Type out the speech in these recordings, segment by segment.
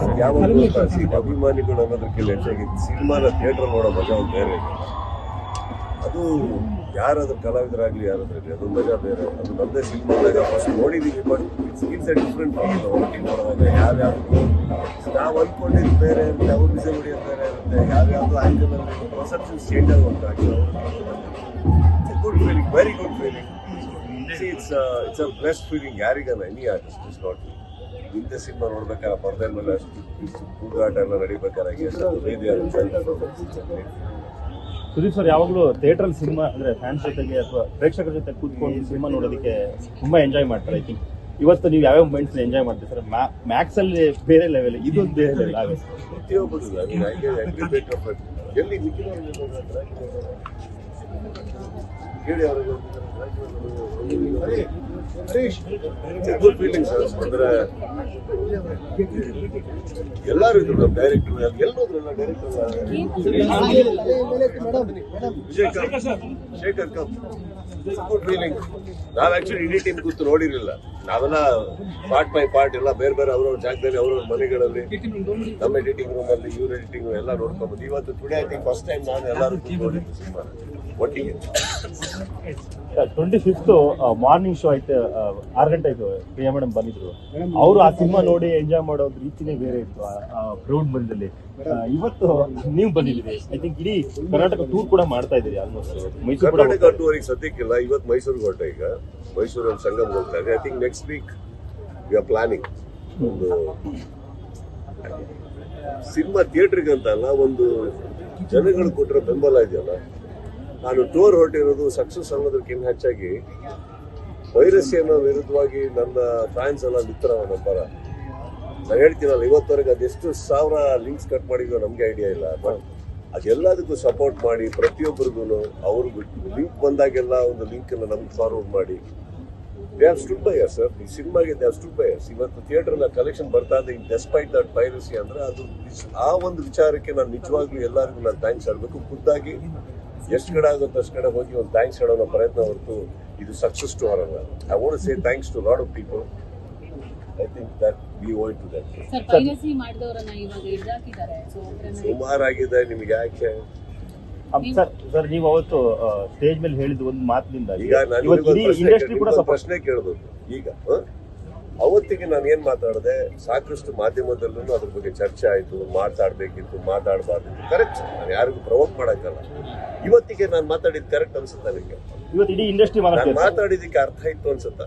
C- ಅಭಿಮಾನಿಗಳು ಅನ್ನೋದಕ್ಕಿಂತ ಹೆಚ್ಚಾಗಿ ಸಿನಿಮಾನ ಥಿಯೇಟರ್ ನೋಡೋ ಮಜಾ ಒಂದು ಬೇರೆ ಅದು ಯಾರಾದ್ರೂ ಕಲಾವಿದರಾಗ್ಲಿ ಇರಲಿ ಅದು ಮಜಾ ಬೇರೆ. ಅದು ನಮ್ಮದೇ ಸಿನಿಮಾದಾಗ ಫಸ್ಟ್ ನೋಡಿದೀವಿ but it's it's a different feel ಒಟ್ಟಿಗೆ ನೋಡುವಾಗ ಯಾವ್ಯಾವ್ದು? ನಾವು ಅಂದ್ಕೊಂಡಿದ್ದು ಬೇರೆ ಇರುತ್ತೆ ಅವ್ರ ಹೊಡಿಯೋದು ಬೇರೆ ಇರುತ್ತೆ. ಯಾವ್ಯಾವ್ದು ಆ್ಯಂಗಲಲ್ಲಿ ಪರ್ಸೆಪ್ಷನ್ಸ್ ಚೇಂಜ್ ಆಗುವಂತ good feeling very good feeling it's it's a best feeling ಯಾರಿಗಲ್ಲ any artist is not ಇಂಥ ಸಿನಿಮಾ ನೋಡ್ಬೇಕಾದ್ರೆ ಪರದೆ ಮೇಲೆ ಅಷ್ಟು ಕೂಗಾಟ ಎಲ್ಲ ನಡಿಬೇಕಾದ್ರೆ ಸುದೀಪ್ ಸರ್ ಯಾವಾಗಲೂ ಥಿಯೇಟ್ರಲ್ಲಿ ಸಿನಿಮಾ ಅಂದ್ರೆ ಫ್ಯಾನ್ಸ್ ಜೊತೆಗೆ ಅಥವಾ ಪ್ರೇಕ್ಷಕರ ಜೊತೆ ಕೂತ್ಕೊಂಡು ಸಿನಿಮಾ ನೋಡೋದಕ್ಕೆ ತುಂಬಾ ಎಂಜಾಯ್ ಮಾಡ್ತಾರೆ ಐ ಥಿಂಕ್ ಇವತ್ತು ನೀವು ಯಾವ್ಯಾವ ಮೂಮೆಂಟ್ಸ್ ಎಂಜಾಯ್ ಮಾಡ್ತೀವಿ ಸರ್? ಮ್ಯಾಕ್ಸ್ ಅಲ್ಲಿ ಬೇರೆ ಲೆವೆಲ್ ಇದೊಂದು ಬೇರೆ ಲೆವೆಲ್ ಆಗುತ್ತೆ ಪ್ರತಿಯೊಬ್ಬರು ಅಗ್ರಿಬೇಟ್ ಎಲ್ಲಿ ಮಿಕ್ಕಿದವರು ಹೇಳಿ ಅವರಿಗೆ. ಗುಡ್ ಫೀಲಿಂಗ್ ಸರ್ ಅಂದ್ರೆ ಎಲ್ಲರೂ ಇದ್ರು ನಮ್ಮ ಡೈರೆಕ್ಟರ್ ಎಲ್ಲೋದ್ರಲ್ಲ ಡೈರೆಕ್ಟರ್ ಶೇಖರ್ ಕಪ್. ಗುಡ್ ಫೀಲಿಂಗ್ ನಾವ್ ಆಕ್ಚುಲಿ ಇಡೀ ಟೀಮ್ ಕೂತು ನೋಡಿರಲಿಲ್ಲ. ನಾವೆಲ್ಲ ಪಾರ್ಟ್ ಬೈ ಪಾರ್ಟ್ ಎಲ್ಲ ಬೇರೆ ಬೇರೆ ಅವ್ರವ್ರ ಜಾಗದಲ್ಲಿ ಅವ್ರವ್ರ ಮನೆಗಳಲ್ಲಿ ನಮ್ಮ ಎಡಿಟಿಂಗ್ ರೂಮ್ ಅಲ್ಲಿ ಇವ್ರ ಎಡಿಟಿಂಗ್ ಎಲ್ಲ ನೋಡ್ಕೊಬೋದು ಇವತ್ತು today I think first time ನಾನು ಎಲ್ಲರೂ ಕೂತು ನೋಡಿದ್ದು ಸಿನಿಮಾ ಒಟ್ಟಿಗೆ ಟ್ವೆಂಟಿ ಫಿಫ್ತ್ ಮಾರ್ನಿಂಗ್ ಶೋ ಐತೆ ಆರು ಗಂಟೆ ಆಯ್ತು. ಪ್ರಿಯಾ ಮೇಡಮ್ ಬಂದಿದ್ರು. ಅವರು ಆ ಸಿನಿಮಾ ನೋಡಿ ಎಂಜಾಯ್ ಮಾಡೋ ರೀತಿನೇ ಬೇರೆ ಇತ್ತು. ಪ್ರೌಡ್ ಬಂದಲ್ಲಿ. ಇವತ್ತು ನೀವು ಬಂದಿದ್ದೀರಿ. ಐ ಥಿಂಕ್ ಇಡೀ ಕರ್ನಾಟಕ ಟೂರ್ ಕೂಡ ಮಾಡ್ತಾ ಇದ್ದೀರಿ ಆಲ್ಮೋಸ್ಟ್ ಮೈಸೂರು ಕೂಡ ಕರ್ನಾಟಕ ಟೂರಿಗೆ ಸದ್ಯಕ್ಕಿಲ್ಲ ಇವತ್ತು ಮೈಸೂರಿಗೆ ಹೊರಟ ಈಗ. ಮೈಸೂರಲ್ಲಿ ಸಂಗಮ್ ಹೋಗ್ತಾ ಇದೆ I think next week we are planning ಒಂದು ಸಿನಿಮಾ ಥಿಯೇಟ್ರಿಗೆ ಅಂತ ಅಲ್ಲ ಒಂದು ಜನಗಳು ಕೊಟ್ಟಿರೋ ಬೆಂಬಲ ಇದೆಯಲ್ಲ. ನಾನು ಟೂರ್ ಹೊರಟಿರೋದು ಸಕ್ಸಸ್ ಅನ್ನೋದಕ್ಕಿಂತ ಹೆಚ್ಚಾಗಿ ವೈರಸ್ ಅನ್ನೋ ವಿರುದ್ಧವಾಗಿ ನನ್ನ ಫ್ಯಾನ್ಸ್ ಎಲ್ಲ ನಿಂತರ ನಂಬರ ನಾನು ಹೇಳ್ತೀನಲ್ಲ ಇವತ್ತವರೆಗೆ ಅದೆಷ್ಟು ಸಾವಿರ ಲಿಂಕ್ಸ್ ಕಟ್ ಮಾಡಿದ್ರು ನಮಗೆ ಐಡಿಯಾ ಇಲ್ಲ, ಬಟ್ ಅದೆಲ್ಲದಕ್ಕೂ ಸಪೋರ್ಟ್ ಮಾಡಿ ಪ್ರತಿಯೊಬ್ಬರಿಗೂ ಅವ್ರಿಗೂ ಲಿಂಕ್ ಬಂದಾಗೆಲ್ಲ ಒಂದು ಲಿಂಕ್ ಎಲ್ಲ ನಮ್ಗೆ ಫಾರ್ವರ್ಡ್ ಮಾಡಿ. They are stood by sir ಈ ಸಿನಿಮಾಗೆ ದೇ ಆರ್ ಸ್ಟುಡ್ ಬೈ ಇವತ್ತು ಥಿಯೇಟರ್ನ ಕಲೆಕ್ಷನ್ ಬರ್ತಾ ಇದೆ. ಡೆಸ್ಪೈಟ್ ದಟ್ ಪೈರಸಿ ಅಂದ್ರೆ ಅದು ಆ ಒಂದು ವಿಚಾರಕ್ಕೆ ನಾನು ನಿಜವಾಗ್ಲೂ ಎಲ್ಲರಿಗೂ ನಾನು ಥ್ಯಾಂಕ್ಸ್ ಹೇಳಬೇಕು. ಖುದ್ದಾಗಿ ಎಷ್ಟು ಕಡೆ ಆಗುತ್ತೆ ಅಷ್ಟು ಕಡೆ ಹೋಗಿ ಒಂದು ಥ್ಯಾಂಕ್ಸ್ ಹೇಳೋ ಪ್ರಯತ್ನ ಹೊರತು ಇದು ಸಕ್ಸಸ್ ಟು ಅವರಲ್ಲ I want say thanks to lot of people I think that we want to that sir piracy ಮಾಡಿದವರನ್ನ ಇವಾಗ ಸೊ ಸುಮಾರಾಗಿದೆ ನಿಮ್ಗೆ ಯಾಕೆ? ಸರ್ ಸರ್ ನೀವು ಅವತ್ತು ಸ್ಟೇಜ್ ಮೇಲೆ ಹೇಳಿದ ಒಂದು ಮಾತಿನಿಂದ ಈಗ ನಾನು ಇವತ್ತು ಪ್ರಶ್ನೆ ಇಂಡಸ್ಟ್ರಿ ಕೂಡ ಪ್ರಶ್ನೆ ಕೇಳಬೇಕು. ಈಗ ಹ? ಅವತ್ತಿಗೆ ನಾನು ಏನ್ ಮಾತಾಡಿದೆ? ಸಾಕಷ್ಟು ಮಾಧ್ಯಮದಲ್ಲೂ ಅದ್ರ ಬಗ್ಗೆ ಚರ್ಚೆ ಆಯ್ತು ಮಾತಾಡ್ಬೇಕಿತ್ತು ಮಾತಾಡಬಾರ್ದಿತ್ತು. ಕರೆಕ್ಟ್ ನಾನು ಯಾರಿಗೂ ಪ್ರವೋಕ್ ಮಾಡಕ್ಕಲ್ಲ ಇವತ್ತಿಗೆ ನಾನು ಮಾತಾಡಿದ್ದು ಕರೆಕ್ಟ್ ಅನ್ಸುತ್ತೆ ನನಗೆ ಇವತ್ತು ಇಡೀ ಇಂಡಸ್ಟ್ರಿ ಮಾತಾಡಿದ್ದಕ್ಕೆ ಮಾತಾಡಿದಕ್ಕೆ ಅರ್ಥ ಇತ್ತು ಅನ್ಸುತ್ತ?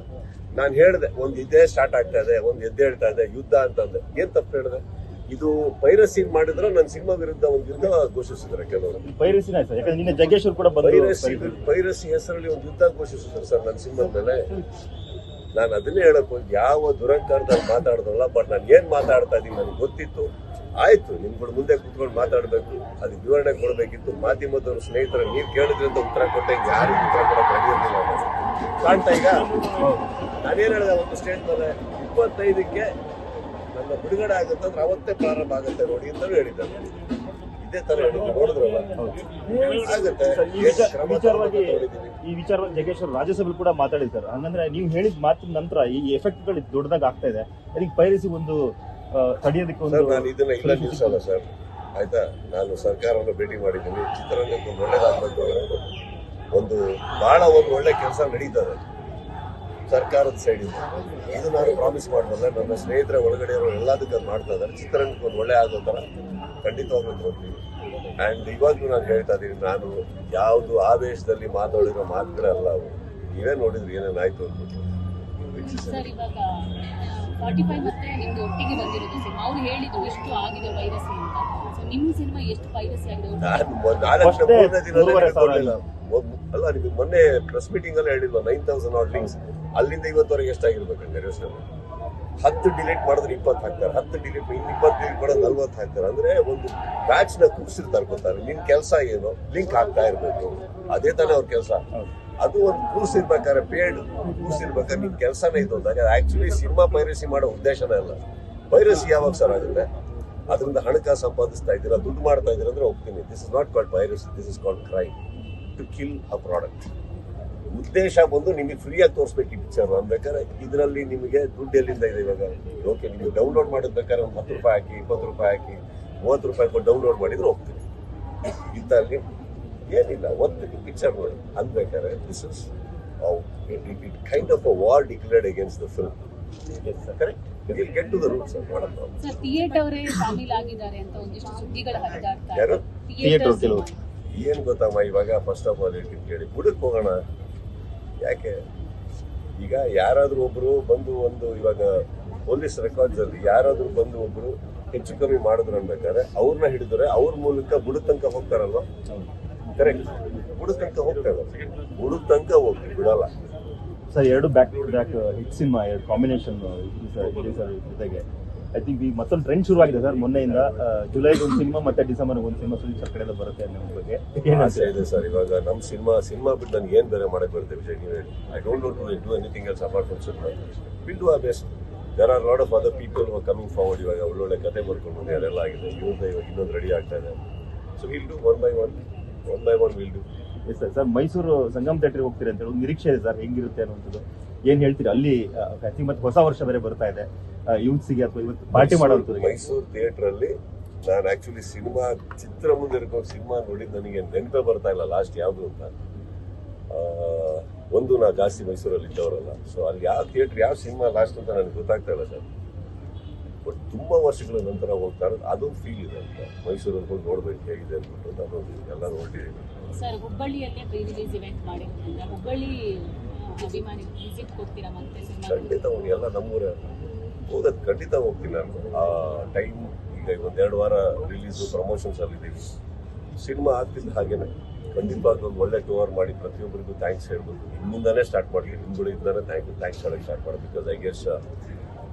ನಾನು ಹೇಳಿದೆ ಒಂದು ಯುದ್ಧ ಸ್ಟಾರ್ಟ್ ಆಗ್ತಾ ಇದೆ ಒಂದು ಎದ್ದೇಳ್ತಾ ಇದೆ ಯುದ್ಧ ಅಂತಂದೆ ಏನ್ ತಪ್ಪು ಹೇಳಿದೆ? ಇದು ಪೈರಸಿ ಮಾಡಿದ್ರೆ ನನ್ನ ಸಿನಿಮಾ ವಿರುದ್ಧ ಒಂದು ಯುದ್ಧ ಘೋಷಿಸಿದ್ರೆ ಕೆಲವರು. ಪೈರಸಿ ಪೈರಸಿ ಹೆಸರಲ್ಲಿ ಒಂದು ಯುದ್ಧ ಘೋಷಿಸಿದ್ರು ಸರ್ ನನ್ನ ಸಿನಿಮಾದ ಮೇಲೆ. ನಾನು ಅದನ್ನೇ ಹೇಳಕ್ ಹೋಗಿ ಯಾವ ದುರಂಕಾರದಲ್ಲಿ ಮಾತಾಡ್ದಲ್ಲ ಬಟ್ ನಾನು ಏನ್ ಮಾತಾಡ್ತಾ ಇದೀನಿ ನನಗೆ ಗೊತ್ತಿತ್ತು. ಆಯ್ತು ನಿಮ್ಗಳು ಮುಂದೆ ಕುತ್ಕೊಂಡು ಮಾತಾಡಬೇಕು ಅದಕ್ಕೆ ವಿವರಣೆ ಕೊಡಬೇಕಿತ್ತು. ಮಾಧ್ಯಮದವ್ರ ಸ್ನೇಹಿತರ ನೀವು ಕೇಳಿದ್ರಿಂದ ಉತ್ತರ ಕೊಟ್ಟೆ ಯಾರಿಗೂ ಉತ್ತರ ಕೊಡೋಕೆ ಕಾಣ್ತಾ ಈಗ ನಾನೇನ್ ಹೇಳಿದೆ ಒಂದು ಸ್ಟೇಟ್ ಮೇಲೆ ಇಪ್ಪತ್ತೈದಕ್ಕೆ ನನ್ನ ಬಿಡುಗಡೆ ಆಗುತ್ತೆ ಅಂದ್ರೆ ಅವತ್ತೇ ಪ್ರಾರಂಭ ಆಗುತ್ತೆ ನೋಡಿ ಅಂತ ಹೇಳಿದ್ದಾರೆ. ಇದೇ ತರ ಹೇಳಿದ್ರು ನೋಡಿದ್ರಲ್ಲ? ಆಗುತ್ತೆ. ಈ ವಿಚಾರವಾಗಿ ವಿಚಾರವಾಗಿ ಜಗ್ಗೇಶ್ವರ್ ರಾಜ್ಯಸಭೆಯಲ್ಲಿ ಕೂಡ ಮಾತಾಡಿದ್ದಾರೆ. ಹಂಗಂದ್ರೆ ನೀವು ಹೇಳಿದ ಮಾತಿನ ನಂತರ ಈ ಎಫೆಕ್ಟ್ಗಳು ದೊಡ್ಡದಾಗಿ ಆಗ್ತಾ ಇದೆ. ಅದಕ್ಕೆ ಪೈರಸಿ ಒಂದು ತಡೆಯೋದಕ್ಕೆ ಒಂದು ನಾನು ಇದನ್ನ ಇಲ್ಲ ಅಲ್ಲ ಸರ್. ಆಯ್ತಾ? ನಾನು ಸರ್ಕಾರವನ್ನು ಭೇಟಿ ಮಾಡಿದ್ದೀನಿ. ಚಿತ್ರರಂಗಕ್ಕೆ ಒಂದು ಒಳ್ಳೇದಾಗಬೇಕು ಒಂದು ಬಹಳ ಒಂದು ಒಳ್ಳೆ ಕೆಲಸ ನಡೀತದೆ ಸರ್ಕಾರದ ಸೈಡಿಂದ ಇದು. ನಾನು ಪ್ರಾಮಿಸ್ ಮಾಡಿದ್ರೆ ನನ್ನ ಸ್ನೇಹಿತರ ಒಳಗಡೆ ಇರೋ ಎಲ್ಲದಕ್ಕೆ ಅದು ಮಾಡ್ತಾ ಇದ್ದಾರೆ. ಚಿತ್ರರಂಗಕ್ಕೆ ಒಂದು ಒಳ್ಳೆ ಆಗೋ ಥರ ಖಂಡಿತವಾಗ್ಲೂ ನೋಡ್ತೀವಿ ಆ್ಯಂಡ್ ಇವಾಗಲೂ ನಾನು ಹೇಳ್ತಾ ಇದ್ದೀನಿ, ನಾನು ಯಾವುದು ಆವೇಶದಲ್ಲಿ ಮಾತಾಡಿರೋ ಮಾತುಗಳಲ್ಲ ಅವು. ನೀವೇ ನೋಡಿದ್ರಿ ಏನೇನಾಯ್ತು ಅಂದ್ಬಿಟ್ಟು. ಮತ್ತೆ ನಿಮ್ದು ಒಟ್ಟಿಗೆ ಬಂದಿರೋದು. ಸಿನಿಮಾ ಅವ್ರು ಹೇಳಿದ್ರು ಎಷ್ಟು ಆಗಿದೆ ಪೈರಸಿ ಅಂತ. ಸೊ ನಿಮ್ಮ ಸಿನಿಮಾ ಎಷ್ಟು ಪೈರಸಿ ಆಗಿದೆ? ನಾನು ನಾಲ್ಕು ಮೂರನೇ ಕೊಡ್ಲಿಲ್ಲ. ಅಲ್ಲ ನಿಮಗೆ ಮೊನ್ನೆ ಪ್ರೆಸ್ ಮೀಟಿಂಗ್ ಅಲ್ಲಿ ಹೇಳಿಲ್ವ ನೈನ್ ತೌಸಂಡ್ ಆರ್ ಲಿಂಕ್ಸ್ ಅಲ್ಲಿಂದ ಇವತ್ತವರೆಗೆ ಎಷ್ಟಾಗಿರ್ಬೇಕಂದ್ರೆ ಯೋಚನೆ. ಹತ್ತು ಡಿಲೀಟ್ ಮಾಡಿದ್ರೆ ಇಪ್ಪತ್ತು ಹಾಕ್ತಾರೆ. ಹತ್ತು ಡಿಲೀಟ್ ಇನ್ನು ಇಪ್ಪತ್ತು ಡಿಲೀಟ್ ಮಾಡೋದು ನಲ್ವತ್ತು ಹಾಕ್ತಾರೆ. ಅಂದ್ರೆ ಒಂದು ಬ್ಯಾಚ್ನ ಕೂರಿಸಿರ್ತಾರೆ ಗೊತ್ತಾರೆ ನಿನ್ ಕೆಲಸ ಏನು? ಲಿಂಕ್ ಹಾಕ್ತಾ ಇರ್ಬೇಕು. ಅದೇ ತಾನೇ ಅವ್ರ ಕೆಲಸ. ಅದು ಒಂದು ಕೂರ್ಸಿರ್ಬೇಕಾದ್ರೆ ಪೇಡ್ ಕೂರ್ಸಿರ್ಬೇಕಾದ್ರೆ ನಿಮ್ಮ ಕೆಲಸನೇ ಇದು ಅಂದಾಗ ಆಕ್ಚುಲಿ ಸಿನಿಮಾ ಪೈರಸಿ ಮಾಡೋ ಉದ್ದೇಶನೇ ಅಲ್ಲ. ಪೈರಸಿ ಯಾವಾಗ ಸರ್ ಆಗುತ್ತೆ? ಅದರಿಂದ ಹಣಕಾಸು ಸಂಪಾದಿಸ್ತಾ ಇದ್ದೀರಾ, ದುಡ್ಡು ಮಾಡ್ತಾ ಇದ್ದೀರಾ ಅಂದ್ರೆ ಒಪ್ತೀನಿ. This is not called piracy this is called crime to kill a product ಉದ್ದೇಶ ಬಂದು ನಿಮಗೆ ಫ್ರೀಯಾಗಿ ತೋರಿಸ್ಬೇಕು ಈ ಪಿಕ್ಚರ್ ಅನ್ಬೇಕಾದ್ರೆ ಇದರಲ್ಲಿ ನಿಮಗೆ ದುಡ್ಡು ಎಲ್ಲಿಂದ ಇದೆ ಇವಾಗ? ಓಕೆ ನೀವು ಡೌನ್ಲೋಡ್ ಮಾಡೋದು ಬೇಕಾದ್ರೆ ಒಂದು ಹತ್ತು ರೂಪಾಯಿ ಹಾಕಿ, ಇಪ್ಪತ್ತು ರೂಪಾಯಿ ಹಾಕಿ, ಮೂವತ್ತು ರೂಪಾಯಿ ಡೌನ್ಲೋಡ್ ಮಾಡಿದ್ರೆ ಹೋಗ್ತೀನಿ ಇದ್ದಲ್ಲಿ ಏನಿಲ್ಲ ಒಂದು ಪಿಕ್ಚರ್ ನೋಡಿ. ಅಂದ್ಬೇಕಾದ್ರೆ this is it kind of a war declared against the film correct will get to the roots ಮಾಡೋದು ಸರ್ ಥಿಯೇಟರ್ ಅವರೇ ಶಾಮೀಲ್ ಆಗಿದ್ದಾರೆ ಅಂತ ಒಂದಿಷ್ಟು ಸುದ್ದಿಗಳು ಹರಿದಾಡ್ತಾ ಯಾರು? ಥಿಯೇಟರ್ ಕೆಲವು. ಏನ್ ಗೊತ್ತಮ್ಮ ಇವಾಗ? ಫಸ್ಟ್ ಆಫ್ ಆಲ್ ಹೇಳ್ತೀನಿ ಕೇಳಿ. ಬುಡಕ್ಕೆ ಹೋಗೋಣ. ಯಾಕೆ? ಈಗ ಯಾರಾದರೂ ಒಬ್ಬರು ಬಂದು ಒಂದು ಇವಾಗ ಪೊಲೀಸ್ ರೆಕಾರ್ಡ್ಸಲ್ಲಿ ಯಾರಾದರೂ ಯಾರಾದ್ರೂ ಬಂದು ಒಬ್ಬರು ಹೆಚ್ಚು ಕಮ್ಮಿ ಮಾಡಿದ್ರು ಅನ್ಬೇಕಾದ್ರೆ ಅವ್ರನ್ನ ಹಿಡಿದ್ರೆ ಅವ್ರ ಮೂಲಕ ಬುಡಕ್ ತನಕ ಹೋಗ್ತಾರಲ್ವಾ? ಕರೆಕ್ಟ್ ಬುಡಕ್ ತನಕ ಹೋಗ್ತಾರೆ ಬುಡಕ್ ತನಕ ಹೋಗ್ಲಿ ಬಿಡಲ್ಲ. ಸರ್ ಎರಡು back to back hit cinema ಎರಡು ಕಾಂಬಿನೇಷನ್ ಸರ್ ಜೊತೆಗೆ. ಐ ಥಿಂಕ್ ಈಗ ಮತ್ತೊಂದು ಟ್ರೆಂಡ್ ಶುರುವಾಗಿದೆ ಸರ್ ಮೊನ್ನೆಯಿಂದ ಜುಲೈಗೆ ಒಂದು ಸಿನಿಮಾ ಮತ್ತೆ ಡಿಸೆಂಬರ್ ಒಂದು ಸಿನಿಮಾ ಸುದೀಪ್ ಸರ್ ಕಡೆಯಿಂದ ಬರುತ್ತೆ ಅನ್ನೋ ಬಗ್ಗೆ. ಏನ್ ಆಸೆ ಇದೆ ಸರ್ ಇವಾಗ ನಮ್ಮ ಸಿನಿಮಾ ಸಿನಿಮಾ ಬಿಟ್ಟು ನನ್ಗೆ ಏನು ಬೇರೆ ಮಾಡಕ್ಕೆ ಬರುತ್ತೆ ವಿಜಯ್ ನೀವು ಹೇಳಿ. I don't know to do anything else apart from cinema will do a best there are lot of other people coming forward ಇವಾಗ ಒಳ್ಳೊಳ್ಳೆ ಕತೆ ಬರ್ಕೊಂಡು ಅದೆಲ್ಲ ಆಗಿದೆ. ಇನ್ನೊಂದು ಇವಾಗ ಇನ್ನೊಂದು ರೆಡಿ ಆಗ್ತಾ ಇದೆ. So will do one by one one by one will do yes sir sir Mysuru Sangam ಥಿಯೇಟ್ರಿಗೆ ಹೋಗ್ತೀರಿ ಅಂತ ಹೇಳಿ ಒಂದು ನಿರೀಕ್ಷೆ ಇದೆ ಸರ್ ಹೆಂಗಿರುತ್ತೆ ಅನ್ನೋದು ಏನ್ ಹೇಳ್ತೀರಿ? ಅಲ್ಲಿ ಐ ಥಿಂಕ್ ಮತ್ತೆ ಹೊಸ ವರ್ಷ ಬೇರೆ ಬರ್ತಾ ಇದೆ. ಯೂತ್ಸಿಗೆ ಅಥವಾ ಇವತ್ತು ಪಾರ್ಟಿ ಮಾಡೋದು ಮೈಸೂರು ಥಿಯೇಟರ್ ಅಲ್ಲಿ ನಾನು ಆಕ್ಚುಲಿ ಸಿನಿಮಾ ಚಿತ್ರ ಮುಂದೆ ಇರ್ಕೊಂಡು ಸಿನಿಮಾ ನೋಡಿದ ನನಗೆ ನೆನಪೇ ಬರ್ತಾ ಇಲ್ಲ ಲಾಸ್ಟ್ ಯಾವ್ದು ಅಂತ. ಒಂದು ನಾ ಜಾಸ್ತಿ ಮೈಸೂರಲ್ಲಿ ಇದ್ದವರಲ್ಲ ಸೊ ಅಲ್ಲಿ ಯಾವ ಥಿಯೇಟರ್ ಯಾವ ಸಿನಿಮಾ ಲಾಸ್ಟ್ ಅಂತ ನನಗೆ ಗೊತ್ತಾಗ್ತಾ ಇಲ್ಲ ಸರ್ ಬಟ್ ತುಂಬಾ ವರ್ಷಗಳ ನಂತರ ಹೋಗ್ತಾ ಇರೋದು ಅದೊಂದು ಫೀಲ್ ಇದೆ ಅಂತ. ಮೈಸೂರಲ್ಲಿ ಹೋಗಿ ನೋಡ್ಬೇಕು ಹೇಗಿದೆ ಅಂತ ಅದೊಂದು ಎಲ್ಲರೂ ಹೊರಟಿದ್ದೀವಿ ಸರ್ ಹುಬ್ಬಳ್ಳಿಯಲ್ಲೇ ಪ್ರೀ ರಿಲೀಸ್ ಇವೆಂಟ್ ಹುಬ್ಬಳ್ಳಿ ಅಭಿಮಾನಿ ವಿಸಿಟ್ ಕೊಡ್ತೀರಾ ಮತ್ತೆ ಖಂಡಿತ ಹೋಗಿ ಎಲ್ಲ ನಮ್ಮೂರ. ಹೋಗೋದು ಖಂಡಿತ ಹೋಗ್ತೀನಿ ನಾನು. ಆ ಟೈಮ್ ಈಗ ಒಂದೆರಡು ವಾರ ರಿಲೀಸು ಪ್ರಮೋಷನ್ಸ್ ಅಲ್ಲಿ ಇದ್ದೀವಿ ಸಿನಿಮಾ ಆಗ್ತಿದ್ದ ಹಾಗೇನೆ. ಖಂಡಿತವಾಗಿ ಒಂದು ಒಳ್ಳೆ ಟೂರ್ ಮಾಡಿ ಪ್ರತಿಯೊಬ್ಬರಿಗೂ ಥ್ಯಾಂಕ್ಸ್ ಹೇಳ್ಬೋದು. ನಿಮ್ಮಿಂದಾನೇ ಸ್ಟಾರ್ಟ್ ಮಾಡಲಿ. ನಿಮ್ಗಳಿಂದಲೇ ಥ್ಯಾಂಕ್ ಥ್ಯಾಂಕ್ಸ್ ಹೇಳಕ್ಕೆ ಸ್ಟಾರ್ಟ್ ಮಾಡಿ ಬಿಕಾಸ್ ಐ ಗೆಸ್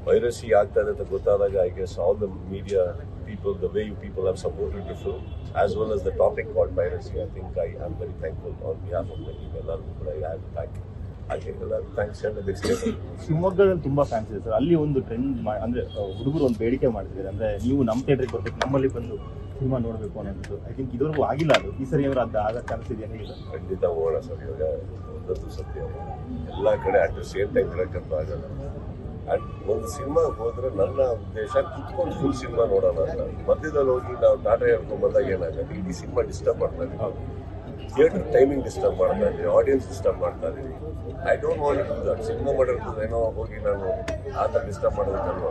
ವೈರಸಿ ಆಗ್ತಾ ಇದೆ ಅಂತ ಗೊತ್ತಾದಾಗ I guess all the media people the way you people have supported the film as well as the topic called piracy I think I am very thankful on behalf of the team ಎಲ್ಲರಿಗೂ ಕೂಡ I have thank ಹೇಳೋದಕ್ಕೆ ಶಿವಮೊಗ್ಗದಲ್ಲಿ ತುಂಬಾ fans ಇದೆ sir ಅಲ್ಲಿ ಒಂದು trend ಅಂದ್ರೆ ಹುಡುಗರು ಒಂದು ಬೇಡಿಕೆ ಮಾಡ್ತಿದ್ದಾರೆ. ಅಂದ್ರೆ ನೀವು ನಮ್ಮ ಥಿಯೇಟ್ರಿಗೆ ಬರ್ಬೇಕು ನಮ್ಮಲ್ಲಿ ಬಂದು ಸಿನಿಮಾ ನೋಡಬೇಕು ಅನ್ನೋದು. ಐ ಥಿಂಕ್ ಇದುವರೆಗೂ ಆಗಿಲ್ಲ ಅದು. ಈ ಸರಿ ಅವರು ಅದು ಆಗ ಚಾನ್ಸ್ ಇದೆಯಾ ಹೇಗೆ ಖಂಡಿತ ಹೋಗೋಣ ಸರ್ ಇವಾಗ ಒಂದೊಂದು ಸತ್ಯ ಎಲ್ಲ ಕಡೆ ಅಟ್ ದ ಸೇಮ್ ಟೈಮ್ ಆಗಲ್ಲ. ಅಟ್ ಒಂದು ಸಿನಿಮಾ ಹೋದ್ರೆ ನನ್ನ ಉದ್ದೇಶ ಕುತ್ಕೊಂಡು ಫುಲ್ ಸಿನಿಮಾ ನೋಡೋಣ ಅಂತ. ಮಧ್ಯದಲ್ಲಿ ಹೋಗಿ ನಾವು ಟಾಟಾ ಹೇಳ್ಕೊಂಡ್ ಬಂದಾಗ ಏನಾಗುತ್ತೆ? ಇಡೀ ಸಿನಿಮಾ ಡಿಸ್ಟರ್ಬ್ ಮಾಡ್ತಾ ಇದ್ದೀವಿ ಥಿಯೇಟರ್ ಟೈಮಿಂಗ್ ಡಿಸ್ಟರ್ಬ್ ಮಾಡ್ತಾ ಇದ್ದೀವಿ ಆಡಿಯನ್ಸ್ ಡಿಸ್ಟರ್ಬ್ ಮಾಡ್ತಾ ಇದ್ದೀವಿ I don't want to that cinema ಮಾಡಿರೋದು ಏನೋ ಹೋಗಿ ನಾನು ಆ ಥರ ಡಿಸ್ಟರ್ಬ್ ಮಾಡೋದಕ್ಕಲ್ವ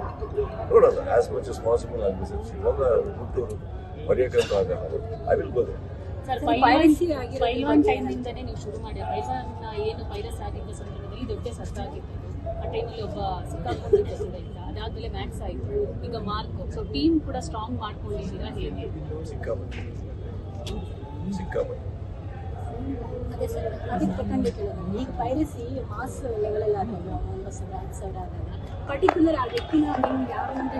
ನೋಡೋಣ. ಆಸ್ ಮಚ್ ಆಸ್ ಪಾಸಿಬಲ್ ಆಗಿ ವಿಸಿಟ್ ಇವಾಗ ಗುಂಟೂರು ಹೊಡೆಯೋಕ್ಕಂತೂ ಆಗಲ್ಲ I will go sir sir, Pailwaan ಬಗ್ಗೆ- ನೀವು ಶುರು ಮಾಡಿ ಪೈಲಾನ್ ಏನು ವೈರಸ್ ಆಗಿದ್ದ ಸಂದರ್ಭದಲ್ಲಿ ದೊಡ್ಡ ಸತ್ತ ಟೈಮಲ್ಲಿ ಒಬ್ಬ ಸಿಕ್ಕಾಕೊಂಡಿದ್ದ ಸ್ಟೂಡೆಂಟ್ ಅದಾದ್ಮೇಲೆ ಮ್ಯಾಥ್ಸ್ ಆಯಿತು. ಈಗ ಮಾರ್ಕ್ ಸೊ ಟೀಮ್ ಕೂಡ ಸ್ಟ್ರಾಂಗ್ ಮಾಡ್ಕೊಂಡಿದ್ದೀರಾ ಹೇಗೆ? ಸಿಕ್ಕಾಪಟ್ಟೆ. ಸಿಕ್ಕಾಪಟ್ಟೆ. ಅದೇ ಸರ್ ಅದಕ್ಕೆ ಕೇಳೋದು ಈಗ ಪೈರಸಿ ಮಾಸ್ ಲೆವೆಲಲ್ಲಿ ಆದಾಗ ಒಂದು ಪರ್ಟಿಕ್ಯುಲರ್ ಆ ವ್ಯಕ್ತಿನ ನಿಮ್ಗೆ ಯಾರು ಅಂತ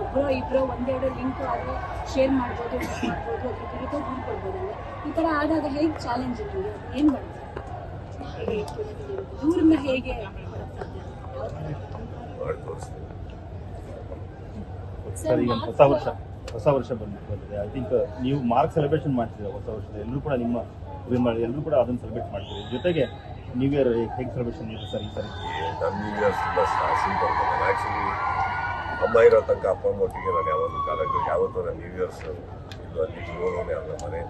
ಒಬ್ಬರೋ ಇಬ್ಬರೋ ಒಂದೆರಡು ಲಿಂಕ್ ಆದರೆ ಶೇರ್ ಮಾಡ್ಬೋದು ಮಾಡ್ಬೋದು ಅದ್ರ ಕೊಡ್ಬೋದಲ್ಲ ಈ ಥರ ಆದಾಗ ಹೇಗೆ ಚಾಲೆಂಜ್ ನಿಮಗೆ? ಏನು ಮಾಡ್ತಾರೆ? ದೂರನ್ನ ಹೇಗೆ ಕೊಡಕ್ಕೆ ಸಾಧ್ಯ ಯಾವ ಥರ? ಮಾಡಿ ತೋರಿಸ್ತೀವಿ ಸರ್ ಈಗ ಹೊಸ ವರ್ಷ ಹೊಸ ವರ್ಷ ಬಂದು ಬಂದಿದೆ. ಐ ಥಿಂಕ್ ನೀವು ಮಾರ್ಕ್ ಸೆಲೆಬ್ರೇಷನ್ ಮಾಡ್ತಿದ್ದೀರಾ ಹೊಸ ವರ್ಷದ ಎಲ್ಲರೂ ಕೂಡ ನಿಮ್ಮ ಎಲ್ಲರೂ ಕೂಡ ಅದನ್ನು ಸೆಲೆಬ್ರೇಟ್ ಮಾಡ್ತೀರಿ ಜೊತೆಗೆ ನ್ಯೂ ಇಯರ್ ಹೇಗೆ ಸೆಲೆಬ್ರೇಷನ್ ಇದೆ? ಸರ್ ಈ ಸರಿ. ನ್ಯೂ ಇಯರ್ ತುಂಬ ಸಿಂಪಲ್ ನಾನು ಆ್ಯಕ್ಚುಲಿ ಅಮ್ಮ ಇರೋ ತನಕ ಅಪ್ಪ ಅಮ್ಮ ಒಟ್ಟಿಗೆ ನಾನು ಯಾವತ್ತೂ ಕಾಲಕ್ಕೆ ಯಾವತ್ತೂ ನಾನು ನ್ಯೂ ಇಯರ್ಸ್ ಇದು ಅಲ್ಲಿ ಹೋಗೋನೇ ಅಲ್ಲ. ಮನೆ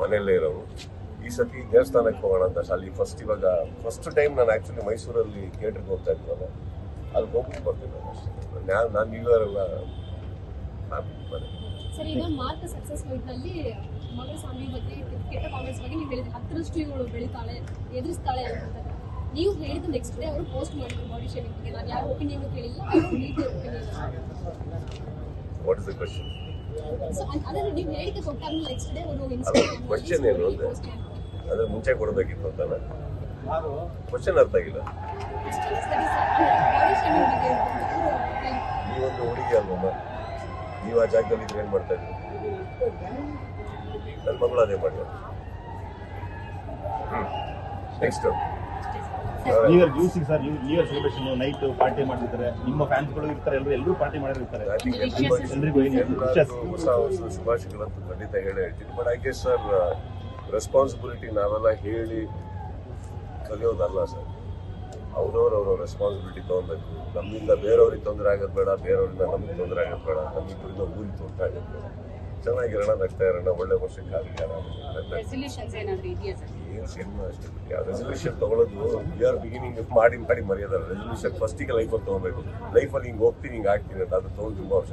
ಮನೆಯಲ್ಲೇ ಇರೋರು ಈ ಸತಿ ದೇವಸ್ಥಾನಕ್ಕೆ ಹೋಗೋಣ ಅಂತ ಅಲ್ಲಿ ಫಸ್ಟ್ ಇವಾಗ ಫಸ್ಟ್ ಟೈಮ್ ನಾನು ಆ್ಯಕ್ಚುಲಿ ಮೈಸೂರಲ್ಲಿ ಥಿಯೇಟ್ರಿಗೆ ಹೋಗ್ತಾ ಇದ್ವಲ್ಲ. ಅಲ್ಲಿ ಹೋಗ್ಬಿಟ್ಟು ಬರ್ತೀನಿ ನಾನು ಅಷ್ಟೇ. ನಾನು ನಾನು ನ್ಯೂ ಇಯರ್ ಎಲ್ಲ ಸರ್ ಈಗ ಮಾರ್ಕ್ ಸಕ್ಸಸ್ನಲ್ಲಿ ಮಗಳ ಸ್ವಾಮಿ ಬಗ್ಗೆ ಕೆಟ್ಟ ಕಾಮೆಂಟ್ಸ್ ಬಗ್ಗೆ ನೀವು ಹೇಳಿದ್ರೆ. ಹತ್ತರಷ್ಟು ಇವಳು ಬೆಳಿತಾಳೆ ಎದುರಿಸ್ತಾಳೆ ಅಂತ ನೀವು ಹೇಳಿದ ನೆಕ್ಸ್ಟ್ ಡೇ ಅವರು ಪೋಸ್ಟ್ ಮಾಡಿದ್ರು ಬಾಡಿ ಶೇವಿಂಗ್ ಬಗ್ಗೆ. ನಾನು ಯಾರ ಒಪಿನಿಯನ್ ಕೇಳಿಲ್ಲ what is the question so ಅದನ್ನ ನೀವು ಹೇಳಿಕೆ ಕೊಟ್ಟಾದ್ಮೇಲೆ ನೆಕ್ಸ್ಟ್ ಡೇ ಅವರು ಕ್ವೆಶ್ಚನ್ ಏನು ಅಂದ್ರೆ? ಅದ್ರ ಮುಂಚೆ ಕೊಡಬೇಕಿತ್ತು ಅಂತಾನೆ ಕ್ವಶನ್ ಅರ್ಥ ಆಗಿಲ್ಲ. ನೀವೊಂದು ಹುಡುಗಿ ಅಲ್ವಮ್ಮ ನೀವು ಆ ಜಾಗದಲ್ಲಿ ಇದ್ರೆ ಏನು ಮಾಡ್ತಾ ಇದ್ದೀರಿ ನನ್ನ ಮಗಳು ಅದೇ ಮಾಡ್ತಾರೆ next new year ಜ್ಯೂಸಿಗೆ sir new year celebration night party ಮಾಡಿರ್ತಾರೆ ನಿಮ್ಮ ಫ್ಯಾನ್ಸ್ಗಳು ಇರ್ತಾರೆ ಎಲ್ಲರೂ ಎಲ್ಲರೂ ಪಾರ್ಟಿ ಮಾಡಿರ್ತಾರೆ. ಎಲ್ರಿಗೂ ಹೊಸ ವರ್ಷದ ಶುಭಾಶಯಗಳಂತೂ ಖಂಡಿತ ಹೇಳಿ ಹೇಳ್ತೀನಿ. But I guess sir responsibility ನಾವೆಲ್ಲ ಹೇಳಿ ಕಲಿಯೋದಲ್ಲ ಸರ್. ಅವ್ರವ್ರು ಅವ್ರವ್ರ ರೆಸ್ಪಾನ್ಸಿಬಿಲಿಟಿ ತೊಗೊಬೇಕು. ನಮ್ಮಿಂದ ಬೇರೆಯವ್ರಿಗೆ ತೊಂದರೆ ಆಗೋದು ಬೇಡ ಬೇರೆಯವರಿಂದ ನಮಗೆ ತೊಂದರೆ ಆಗೋದು ಬೇಡ ನಮ್ಮಿಬ್ಬರಿಂದ ಊರಿಗೆ ತೊಂದರೆ ಆಗೋದು ಬೇಡ. ಚೆನ್ನಾಗಿರೋಣ ನಗ್ತಾ ಇರೋಣ ಒಳ್ಳೆ ವರ್ಷಕ್ಕೆ ಏನು ಸಿನಿಮಾ ಅಷ್ಟೇ ರೆಸಲ್ಯೂಷನ್ ತಗೊಳ್ಳೋದು ಆರ್ ಬಿಗಿನಿಂಗ್ ಮಾಡಿ ಮಾಡಿ ಮರೆಯೋದಲ್ಲ ರೆಸಲ್ಯೂಷನ್ ಫಸ್ಟಿಗೆ ಲೈಫಲ್ಲಿ ತೊಗೊಬೇಕು. ಲೈಫಲ್ಲಿ ಹಿಂಗೆ ಹೋಗ್ತೀನಿ ಹಿಂಗೆ ಆಗ್ತೀನಿ ಅಂತ ಅದು ತೊಗೊಂಡು ತುಂಬ ವರ್ಷ